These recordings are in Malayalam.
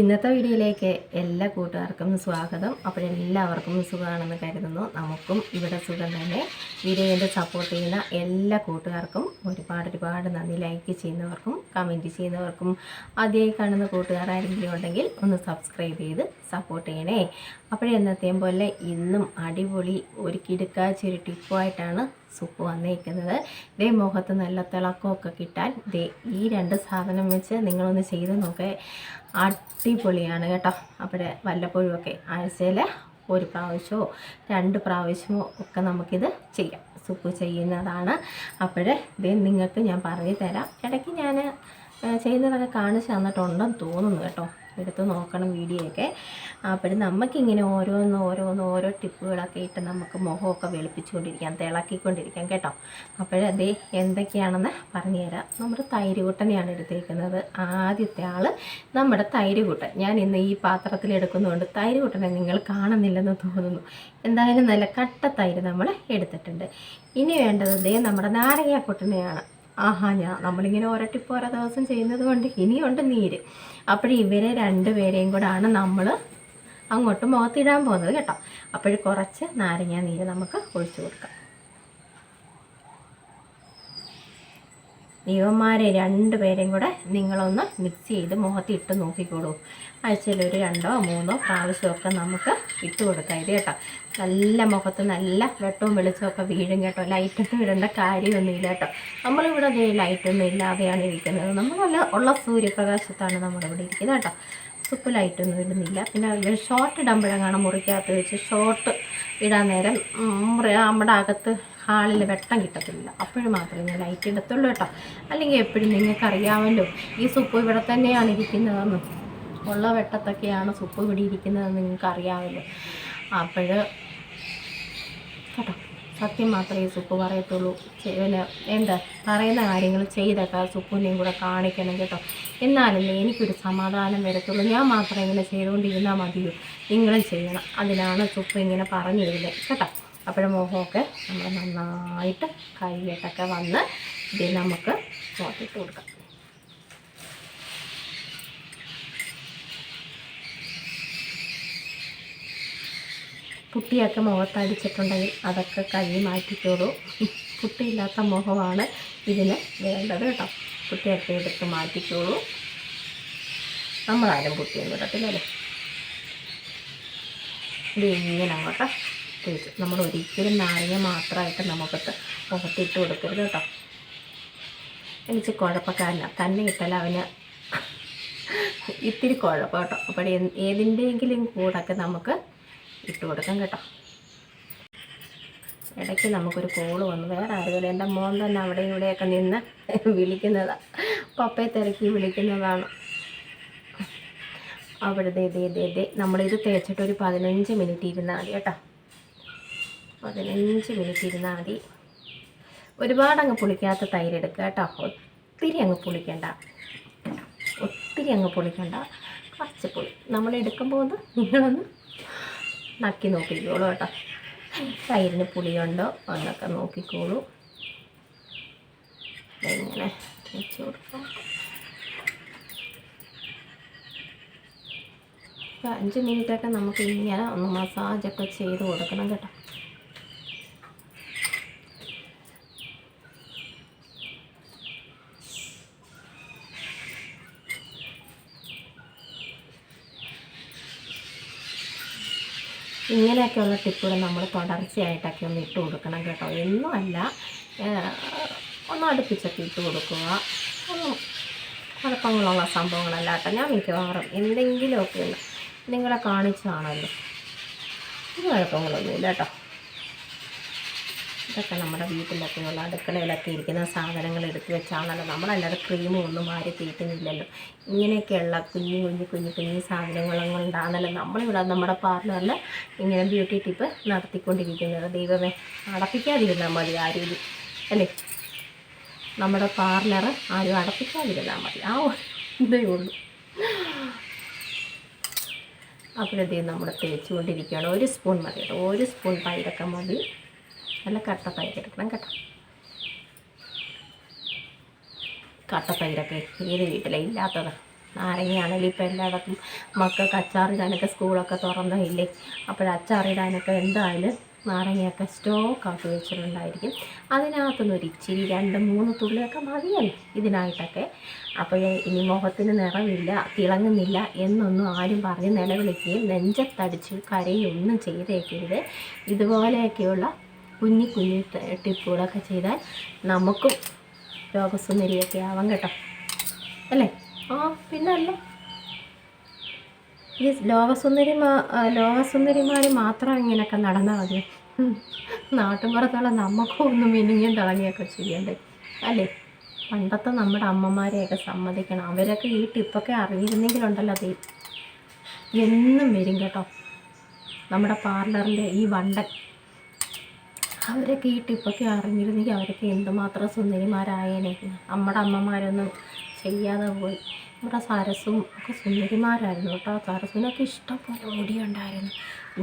ഇന്നത്തെ വീഡിയോയിലേക്ക് എല്ലാ കൂട്ടുകാർക്കും സ്വാഗതം. അപ്പോൾ എല്ലാവർക്കും സുഖമാണെന്ന് കരുതുന്നു. നമുക്കും ഇവിടെ സുഖം തന്നെ. വീഡിയോയുടെ സപ്പോർട്ട് ചെയ്യുന്ന എല്ലാ കൂട്ടുകാർക്കും ഒരുപാട് ഒരുപാട് നന്ദി. ലൈക്ക് ചെയ്യുന്നവർക്കും കമന്റ് ചെയ്യുന്നവർക്കും ആദ്യമായി കാണുന്ന കൂട്ടുകാരാരെങ്കിലും ഉണ്ടെങ്കിൽ ഒന്ന് സബ്സ്ക്രൈബ് ചെയ്ത് സപ്പോർട്ട് ചെയ്യണേ. അപ്പോഴെന്നത്തെയും പോലെ ഇന്നും അടിപൊളി ഒരു കിടുക്കാച്ചൊരു ടിപ്പുമായിട്ടാണ് സുപ്പ് വന്നിരിക്കുന്നത് ഇതേ മുഖത്ത് നല്ല തിളക്കമൊക്കെ കിട്ടാൻ ദേ ഈ രണ്ട് സാധനം വെച്ച് നിങ്ങളൊന്ന് ചെയ്ത് നോക്കേ. അടിപൊളിയാണ് കേട്ടോ. അവിടെ വല്ലപ്പോഴുമൊക്കെ ആഴ്ചയിൽ ഒരു പ്രാവശ്യമോ രണ്ട് പ്രാവശ്യമോ ഒക്കെ നമുക്കിത് ചെയ്യാം. സൂപ്പ് ചെയ്യുന്നതാണ്. അപ്പോൾ ദേ നിങ്ങൾക്ക് ഞാൻ പറഞ്ഞു തരാം ഇടയ്ക്ക് ഞാൻ ചെയ്യുന്നതൊക്കെ കാണിച്ച് തന്നിട്ടുണ്ടെന്ന് തോന്നുന്നു കേട്ടോ. എടുത്ത് നോക്കണം വീഡിയോ ഒക്കെ അപ്പോൾ നമുക്കിങ്ങനെ ഓരോന്ന് ഓരോന്ന് ഓരോ ടിപ്പുകളൊക്കെ ഇട്ട് നമുക്ക് മുഖമൊക്കെ വെളുപ്പിച്ചുകൊണ്ടിരിക്കാം തിളക്കിക്കൊണ്ടിരിക്കാം കേട്ടോ. അപ്പോഴതേ എന്തൊക്കെയാണെന്ന് പറഞ്ഞുതരാം. നമ്മുടെ തൈര് കൂട്ടനെയാണ് ആദ്യത്തെ ആൾ നമ്മുടെ തൈര് കൂട്ടൻ ഞാൻ ഇന്ന് ഈ പാത്രത്തിൽ എടുക്കുന്നതുകൊണ്ട് തൈര് കൂട്ടനെ നിങ്ങൾ കാണുന്നില്ലെന്ന് തോന്നുന്നു. എന്തായാലും നല്ല കട്ട തൈര് നമ്മൾ എടുത്തിട്ടുണ്ട്. ഇനി വേണ്ടത് നമ്മുടെ നാരങ്ങാക്കൊട്ടനെയാണ് ആഹാ ഞാൻ നമ്മളിങ്ങനെ ഓരോ ടിപ്പ് ഓരോ ദിവസം ചെയ്യുന്നത് കൊണ്ട് ഇനിയുണ്ട് നീര്. അപ്പോൾ ഇവരെ രണ്ടുപേരെയും കൂടാണ് നമ്മൾ അങ്ങോട്ട് മുഖത്തിടാൻ പോകുന്നത് കേട്ടോ. അപ്പോൾ കുറച്ച് നാരങ്ങ നീര് നമുക്ക് ഒഴിച്ചു കൊടുക്കാം. ഇവന്മാരെ രണ്ടുപേരെയും കൂടെ നിങ്ങളൊന്ന് മിക്സ് ചെയ്ത് മുഖത്ത് ഇട്ട് നോക്കിക്കോളൂ. ആഴ്ചയിൽ ഒരു രണ്ടോ മൂന്നോ പ്രാവശ്യമൊക്കെ നമുക്ക് ഇട്ട് കൊടുക്കാം. ഇത് കേട്ടോ നല്ല മുഖത്ത് നല്ല വെട്ടവും വെളിച്ചമൊക്കെ വീഴും കേട്ടോ. ലൈറ്റൊന്നും ഇടേണ്ട കാര്യമൊന്നുമില്ല കേട്ടോ. നമ്മളിവിടെ ലൈറ്റൊന്നും ഇല്ലാതെയാണ് ഇരിക്കുന്നത്. നമ്മളല്ല ഉള്ള സൂര്യപ്രകാശത്താണ് നമ്മളിവിടെ ഇരിക്കുന്നത് കേട്ടോ. സുപ്പ് ലൈറ്റൊന്നും ഇടുന്നില്ല. പിന്നെ ഷോർട്ട് ഇടുമ്പോഴാണ് മുറിക്കകത്ത് വെച്ച് ഷോർട്ട് ഇടാൻ നേരം നമ്മുടെ അകത്ത് ഹാളിൽ വെട്ടം കിട്ടത്തില്ല. അപ്പോഴും മാത്രമേ ഞാൻ ലൈറ്റ് ഇടത്തുള്ളൂ കേട്ടോ. അല്ലെങ്കിൽ എപ്പോഴും നിങ്ങൾക്ക് അറിയാമല്ലോ ഈ സുപ്പ് ഇവിടെ തന്നെയാണ് ഇരിക്കുന്നതെന്ന്. ഉള്ള വെട്ടത്തൊക്കെയാണ് സുപ്പ് ഇവിടെ ഇരിക്കുന്നതെന്ന് നിങ്ങൾക്ക് അറിയാമല്ലോ അപ്പോൾ കേട്ടോ സത്യം മാത്രമേ സുപ്പ് പറയത്തുള്ളൂ. പിന്നെ എന്താ പറയുന്ന കാര്യങ്ങൾ ചെയ്തൊക്കെ ആ സുപ്പിനെയും കൂടെ കാണിക്കണം കേട്ടോ. എന്നാലല്ലേ എനിക്കൊരു സമാധാനം വരത്തുള്ളൂ. ഞാൻ മാത്രം ഇങ്ങനെ ചെയ്തുകൊണ്ടിരുന്നാൽ മതിയോ? നിങ്ങളും ചെയ്യണം. അതിനാണ് സുപ്പ് ഇങ്ങനെ പറഞ്ഞു തരുന്നത് കേട്ടോ. അപ്പോഴും മുഖമൊക്കെ നമ്മൾ നന്നായിട്ട് കൈയിട്ടൊക്കെ വന്ന് ഇത് നമുക്ക് നോക്കിയിട്ട് കൊടുക്കാം. കുട്ടിയൊക്കെ മുഖത്തടിച്ചിട്ടുണ്ടെങ്കിൽ അതൊക്കെ കഴുകി മാറ്റിക്കോളൂ. പുട്ടിയില്ലാത്ത മുഖമാണ് ഇതിന് വേണ്ടത് കേട്ടോ. പുട്ടിയൊക്കെ എടുത്ത് മാറ്റിക്കോളൂ. നമ്മളാരും പുട്ടിയൊന്നും ഇടത്തില്ലല്ലേ ഇത് ഇങ്ങനെ അങ്ങോട്ട് തേച്ച് നമ്മൾ ഒരിക്കലും നാരങ്ങ മാത്രമായിട്ട് നമുക്കത് മുഖത്തിട്ട് കൊടുക്കരുത് കേട്ടോ. എനിക്ക് കുഴപ്പക്കാരില്ല തന്നെ ഇട്ടാൽ അവന് ഇത്തിരി കുഴപ്പം കേട്ടോ. അപ്പോൾ ഏതിന്റെയെങ്കിലും കൂടൊക്കെ നമുക്ക് ഇട്ട് കൊടുക്കാം കേട്ടോ. ഇടയ്ക്ക് നമുക്കൊരു കോൾ വന്നു. വേറെ ആരുമില്ല. എന്റെ മോൻ തന്നെ അവിടെ ഇവിടെയൊക്കെ നിന്ന് വിളിക്കുന്നതാണ് പപ്പയെ തിരക്കി വിളിക്കുന്നതാണ്. അവിടെ ദേ ദേ ദേ നമ്മളിത് തേച്ചിട്ട് ഒരു പതിനഞ്ച് മിനിറ്റ് ഇരുന്നാൽ മതി കേട്ടോ. പതിനഞ്ച് മിനിറ്റ് ഇരുന്നാൽ മതി. ഒരുപാട് അങ്ങ് പുളിക്കാത്ത തൈര് എടുക്കുക കേട്ടോ. ഒത്തിരി അങ്ങ് പുളിക്കണ്ട. ഒത്തിരി അങ്ങ് പുളിക്കണ്ട. കുറച്ച് പുളി. നമ്മൾ എടുക്കുമ്പോൾ ഒന്ന് നിങ്ങളൊന്ന് നക്കി നോക്കിക്കോളൂ കേട്ടോ. തൈരിന് പുളിയുണ്ടോ എന്നൊക്കെ നോക്കിക്കോളൂ. ഇങ്ങനെ വെച്ച് കൊടുക്കാം. അഞ്ച് മിനിറ്റൊക്കെ നമുക്ക് ഇങ്ങനെ ഒന്ന് മസാജൊക്കെ ചെയ്ത് കൊടുക്കണം കേട്ടോ. ഇങ്ങനെയൊക്കെയുള്ള ടിപ്പുകൾ നമ്മൾ തുടർച്ചയായിട്ടൊക്കെ ഒന്ന് ഇട്ട് കൊടുക്കണം കേട്ടോ. എന്നുമല്ല ഒന്ന് അടുപ്പിച്ചൊക്കെ ഇട്ട് കൊടുക്കുക. ഒന്നും കുഴപ്പങ്ങളുള്ള സംഭവങ്ങളല്ല കേട്ടോ. ഞാൻ മിക്കവാറും എന്തെങ്കിലുമൊക്കെ ഒന്ന് നിങ്ങളെ കാണിച്ചതാണല്ലോ കുഴപ്പങ്ങളൊന്നുമില്ല കേട്ടോ. ഇതൊക്കെ നമ്മുടെ വീട്ടിലൊക്കെ ഉള്ള അടുക്കളയിലൊക്കെ ഇരിക്കുന്ന സാധനങ്ങൾ എടുത്ത് വെച്ചാണല്ലോ. നമ്മളല്ലാതെ ക്രീമും ഒന്നും വാരി തീറ്റുന്നില്ലല്ലോ. ഇങ്ങനെയൊക്കെയുള്ള കുഞ്ഞു കുഞ്ഞു കുഞ്ഞു കുഞ്ഞു സാധനങ്ങളും കൊണ്ടാണല്ലോ നമ്മളിവിടെ നമ്മുടെ പാർലറിൽ ഇങ്ങനെ ബ്യൂട്ടി ടിപ്പ് നടത്തിക്കൊണ്ടിരിക്കുന്നത്. ദൈവമേ അടപ്പിക്കാതിരുന്നാൽ മതി ആരും ഇത് അല്ലേ? നമ്മുടെ പാർലർ ആരും അടപ്പിക്കാതിരുന്നാൽ മതി. ആ ഇതേ ഉള്ളൂ. അപ്പോഴത്തേക്കും നമ്മൾ തേച്ചുകൊണ്ടിരിക്കുകയാണ്. ഒരു സ്പൂൺ മതി ഒരു സ്പൂൺ പയറൊക്കെ മതി. നല്ല കട്ട എടുക്കണം കേട്ടോ. കട്ട ഏത് വീട്ടിലാണ് ഇല്ലാത്തത്. നാരങ്ങയാണെങ്കിലും ഇപ്പോൾ എല്ലായിടത്തും മക്കൾക്ക് അച്ചാറിടാനൊക്കെ സ്കൂളൊക്കെ തുറന്നില്ലേ അപ്പോൾ അച്ചാറിടാനൊക്കെ എന്തായാലും നാരങ്ങയൊക്കെ സ്റ്റോക്ക് ആക്കി വെച്ചിട്ടുണ്ടായിരിക്കും. അതിനകത്തുനിന്ന് ഒരു ഇച്ചിരി രണ്ട് മൂന്ന് തുള്ളിയൊക്കെ മതിയല്ലോ ഇതിനായിട്ടൊക്കെ. അപ്പോൾ ഇനി മുഖത്തിന് നിറമില്ല തിളങ്ങുന്നില്ല എന്നൊന്നും ആരും പറഞ്ഞ് നിലവിളിക്കുകയും നെഞ്ചത്തടിച്ച് കരയൊന്നും ചെയ്തേക്കരുത്. ഇതുപോലെയൊക്കെയുള്ള കുഞ്ഞി കുഞ്ഞി ടിപ്പുകളൊക്കെ ചെയ്താൽ നമുക്കും രോഗസുന്ദരിയൊക്കെ ആവാം കേട്ടോ. അല്ലേ? ആ പിന്നല്ല? ഈ ലോകസുന്ദരിമാ ആ, ലോകസുന്ദരിമാർ മാത്രം ഇങ്ങനെയൊക്കെ നടന്നാൽ മതി. നാട്ടുമ്പുറത്തുള്ള നമുക്കും ഒന്ന് മിനിങ്ങും തിളങ്ങിയൊക്കെ ചെയ്യണ്ടേ? അല്ലേ? പണ്ടത്തെ നമ്മുടെ അമ്മമാരെയൊക്കെ സമ്മതിക്കണം. അവരൊക്കെ ഈ ടിപ്പൊക്കെ അറിഞ്ഞിരുന്നെങ്കിലുണ്ടല്ലോ അത് എന്നും വരും കേട്ടോ. നമ്മുടെ പാർലറിന്റെ ഈ വണ്ടൻ. അവരൊക്കെ ഈ ടിപ്പൊക്കെ അറിഞ്ഞിരുന്നെങ്കിൽ അവരൊക്കെ എന്തുമാത്രം സുന്ദരിമാരായേനെ. നമ്മുടെ അമ്മമാരൊന്നും ചെയ്യാതെ പോയി. നമ്മുടെ സരസും ഒക്കെ സുന്ദരിമാരായിരുന്നു കേട്ടോ. സരസിനൊക്കെ ഇഷ്ടംപോലെ മുടിയുണ്ടായിരുന്നു.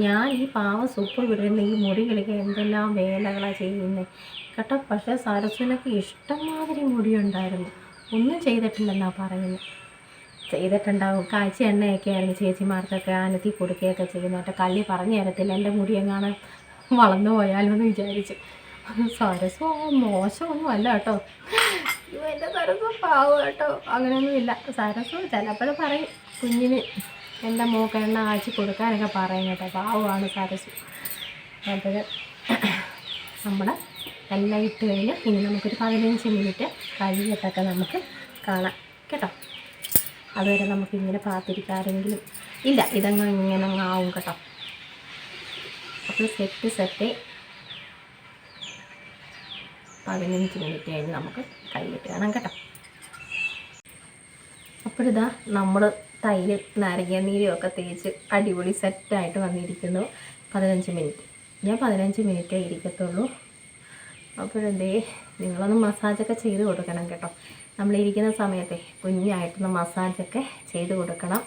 ഞാൻ ഈ പാവ സൂപ്പ് വിടുന്ന ഈ മുടി കളിക്കുക എന്തെല്ലാം വേലകളാണ് ചെയ്യുന്നത് കേട്ടോ പക്ഷേ സരസിനൊക്കെ ഇഷ്ടംമാതിരി മുടിയുണ്ടായിരുന്നു. ഒന്നും ചെയ്തിട്ടില്ലെന്നാണ് പറയുന്നത് ചെയ്തിട്ടുണ്ടാവും. കാഴ്ച എണ്ണയൊക്കെ ആയിരുന്നു ചേച്ചിമാർക്കൊക്കെ ആനത്തി കൊടുക്കുകയൊക്കെ ചെയ്യുന്നത്. കേട്ടോ കള്ളി പറഞ്ഞു തരത്തില്ല. എന്റെ മുടി എങ്ങാനും വളർന്നു പോയാലോ എന്ന് വിചാരിച്ചു. സരസോ മോശമൊന്നും അല്ല കേട്ടോ. എന്റെ സരസോ പാവം കേട്ടോ. അങ്ങനെയൊന്നും ഇല്ല. സരസോ ചിലപ്പോൾ പറയും കുഞ്ഞിന് എന്റെ മൂക്ക് എണ്ണ ആഴ്ച കൊടുക്കാനൊക്കെ പറയും കേട്ടോ. പാവമാണ് സരസ്. അപ്പോൾ നമ്മുടെ എല്ലാം ഇട്ട് കഴിഞ്ഞ് ഇനി നമുക്കൊരു പതിനഞ്ച് മിനിറ്റ് കഴിഞ്ഞിട്ടൊക്കെ നമുക്ക് കാണാം. കേട്ടോ? അതുവരെ നമുക്കിങ്ങനെ കാത്തിരിക്കാരെങ്കിലും ഇല്ല. ഇതങ്ങ് ഇങ്ങനെ അങ്ങ് ആവും കേട്ടോ. അപ്പോൾ സെറ്റ് സെറ്റ് പതിനഞ്ച് മിനിറ്റ് കഴിഞ്ഞ് നമുക്ക് കൈയിട്ട് കാണാം കേട്ടോ. അപ്പോഴിതാ നമ്മൾ തൈര് നാരങ്ങ നീരും ഒക്കെ തേച്ച് അടിപൊളി സെറ്റായിട്ട് വന്നിരിക്കുന്നു. പതിനഞ്ച് മിനിറ്റ്. ഞാൻ പതിനഞ്ച് മിനിറ്റേ ഇരിക്കത്തുള്ളൂ. അപ്പോഴെന്തേ നിങ്ങളൊന്ന് മസാജൊക്കെ ചെയ്ത് കൊടുക്കണം കേട്ടോ. നമ്മളിരിക്കുന്ന സമയത്തെ കുഞ്ഞായിട്ടൊന്ന് മസാജൊക്കെ ചെയ്ത് കൊടുക്കണം.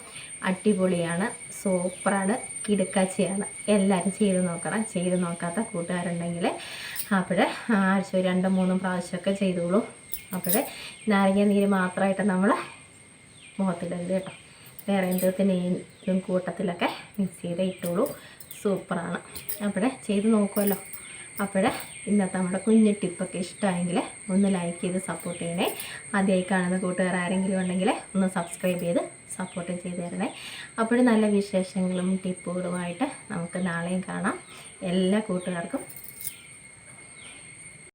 അടിപൊളിയാണ് സൂപ്പറാണ് കിടക്കാച്ചയാണ്. എല്ലാവരും ചെയ്ത് നോക്കണം. ചെയ്ത് നോക്കാത്ത കൂട്ടുകാരുണ്ടെങ്കിൽ അപ്പോൾ ആഴ്ച രണ്ടും മൂന്നും പ്രാവശ്യമൊക്കെ ചെയ്തോളൂ. അപ്പോൾ നാരങ്ങ നീര് മാത്രമായിട്ട് നമ്മൾ മുഖത്തിടരുത് കേട്ടോ. വേറെ എന്തെങ്കിലും കൂട്ടത്തിലൊക്കെ മിക്സ് ചെയ്ത് ഇട്ടോളൂ. സൂപ്പറാണ്. അപ്പോൾ ചെയ്ത് നോക്കുമല്ലോ അപ്പോൾ ഇന്നത്തെ നമ്മുടെ കുഞ്ഞു ടിപ്പൊക്കെ ഇഷ്ടമായെങ്കിൽ ഒന്ന് ലൈക്ക് ചെയ്ത് സപ്പോർട്ട് ചെയ്യണേ. ആദ്യമായി കാണുന്ന കൂട്ടുകാർ ആരെങ്കിലും ഉണ്ടെങ്കിൽ ഒന്ന് സബ്സ്ക്രൈബ് ചെയ്ത് സപ്പോർട്ട് ചെയ്ത് തരണേ. അപ്പോൾ നല്ല വിശേഷങ്ങളും ടിപ്പുകളുമായിട്ട് നമുക്ക് നാളെയും കാണാം. എല്ലാ കൂട്ടുകാർക്കും